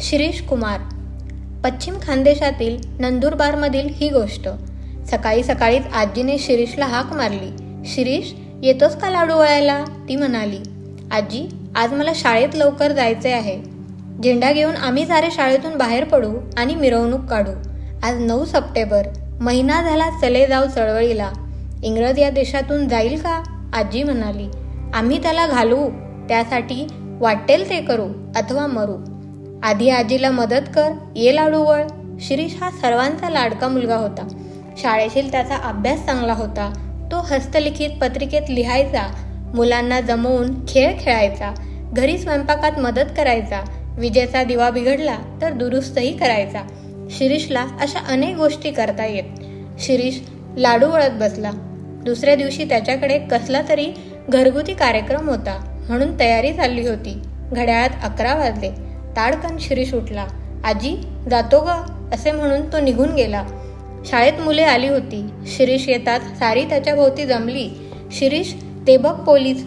शिरीष कुमार. पश्चिम खानदेशातील नंदुरबारमधील ही गोष्ट. सकाळी सकाळीच आजीने शिरीषला हाक मारली. शिरीष येतोस का लाडू वळायला? ती म्हणाली. आजी आज मला शाळेत लवकर जायचे आहे. झेंडा घेऊन आम्ही सारे शाळेतून बाहेर पडू आणि मिरवणूक काढू. आज नऊ सप्टेंबर. महिना झाला चले जाऊ चळवळीला. इंग्रज या देशातून जाईल का? आजी म्हणाली. आम्ही त्याला घालू त्यासाठी वाटेल ते करू अथवा मरू. आधी आजीला मदत कर ये लाडूवळ शिरीष हा सर्वांचा लाडका मुलगा होता. शाळेशील त्याचा अभ्यास चांगला होता. तो हस्तलिखित पत्रिकेत लिहायचा. मुलांना जमवून खेळ खेळायचा. घरी स्वयंपाकात मदत करायचा. विजेचा दिवा बिघडला तर दुरुस्तही करायचा. शिरीषला अशा अनेक गोष्टी करता येत. शिरीष लाडू वळत बसला. दुसऱ्या दिवशी त्याच्याकडे कसला तरी घरगुती कार्यक्रम होता. म्हणून तयारी चालली होती. घड्याळात अकरा वाजले. ताडकन शिरीष उठला आजी जातो ग असे म्हणून तो निघून गेला. शाळेत मुले आली होती. शिरीष येतात सारी त्याच्या भोवती जमली. शिरीष ते बघ पोलीस.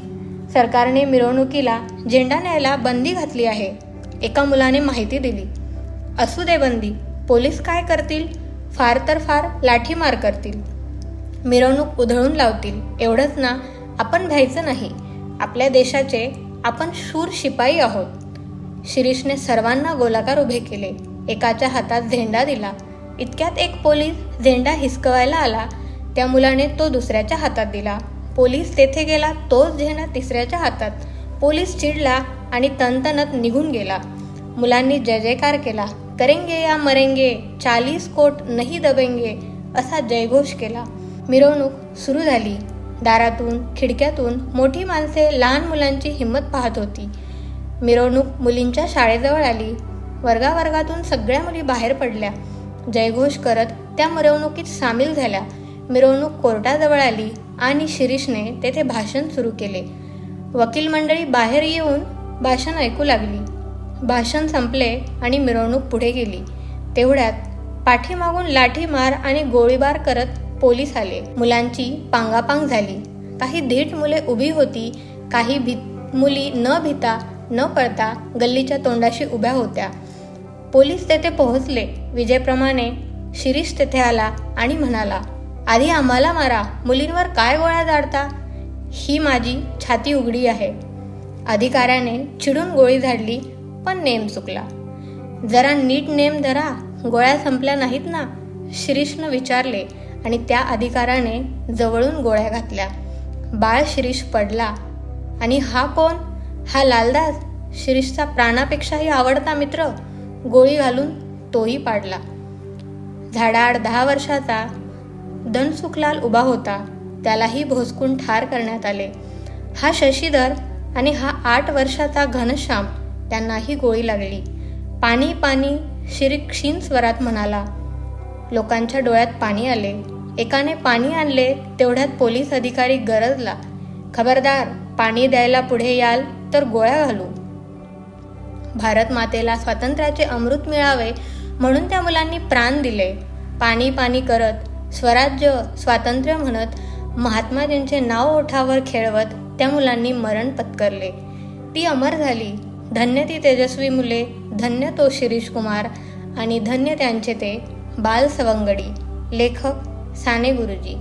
सरकारने मिरवणुकीला झेंडा न्यायला बंदी घातली आहे. एका मुलाने माहिती दिली. असू दे बंदी पोलीस काय करतील? फार तर फार लाठीमार करतील. मिरवणूक उधळून लावतील. एवढंच ना आपण भ्यायचं नाही. आपल्या देशाचे आपण शूर शिपाई आहोत. शिरीषने सर्वांना गोलाकार उभे केले. एकाच्या हातात झेंडा दिला. इतक्यात एक पोलीस झेंडा हिसकवायला आला. त्या मुलाने तो दुसऱ्याच्या हातात दिला. पोलीस तेथे गेला तोच झेंडा तिसऱ्याच्या हातात. पोलीस चिडला आणि तनतनत निघून गेला. मुलांनी जय जयकार केला. करेंगे या मरेंगे चाळीस कोट नाही दबेंगे असा जयघोष केला. मिरवणूक सुरू झाली. दारातून खिडक्यातून मोठी माणसे लहान मुलांची हिंमत पाहत होती. मिरवणूक मुलींच्या शाळेजवळ आली. वर्गावर्गातून सगळ्या मुली बाहेर पडल्या. जयघोष करत त्या मिरवणुकीत सामील झाल्या. मिरवणूक कोर्टाजवळ आली आणि शिरीषने तेथे भाषण सुरू केले. वकील मंडळी बाहेर येऊन भाषण ऐकू लागली. भाषण संपले आणि मिरवणूक पुढे गेली. तेवढ्यात पाठीमागून लाठीमार आणि गोळीबार करत पोलीस आले. मुलांची पांगापांग झाली. काही धीट मुले उभी होती काही भी मुली न भिता न पळता गल्लीच्या तोंडाशी उभ्या होत्या. पोलीस तेथे पोहोचले. विजेप्रमाणे शिरीष तेथे आला आणि म्हणाला आधी आम्हाला मारा. मुलींवर काय गोळ्या झाडता ही माझी छाती उघडी आहे. अधिकाऱ्याने चिडून गोळी झाडली पण नेम चुकला. जरा नीट नेम धरा. गोळ्या संपल्या नाहीत ना? शिरीषनं विचारले आणि त्या अधिकाऱ्याने जवळून गोळ्या घातल्या. बाळ शिरीष पडला. आणि हा कोण? हा लालदास शिरीषचा प्राणापेक्षाही आवडता मित्र गोळी घालून तोही पाडला. झाडाआड दहा वर्षाचा दनसुखलाल उभा होता त्यालाही भोसकून ठार करण्यात आले. हा शशीधर आणि हा आठ वर्षाचा घनश्याम त्यांनाही गोळी लागली. पाणी पाणी शिरी क्षीण स्वरात म्हणाला. लोकांच्या डोळ्यात पाणी आले. एकाने पाणी आणले तेवढ्यात पोलीस अधिकारी गरजला. खबरदार पाणी द्यायला पुढे याल तर गोळ्या घालू. भारत मातेला स्वातंत्र्याचे अमृत मिळावे म्हणून त्या मुलांनी प्राण दिले. पाणी पाणी करत स्वराज्य स्वातंत्र्य म्हणत महात्माजींचे नाव ओठावर खेळवत त्या मुलांनी मरण पत्करले. ती अमर झाली. धन्य ती तेजस्वी मुले धन्य तो शिरीष कुमार आणि धन्य त्यांचे ते बाल सवंगडी लेखक साने गुरुजी.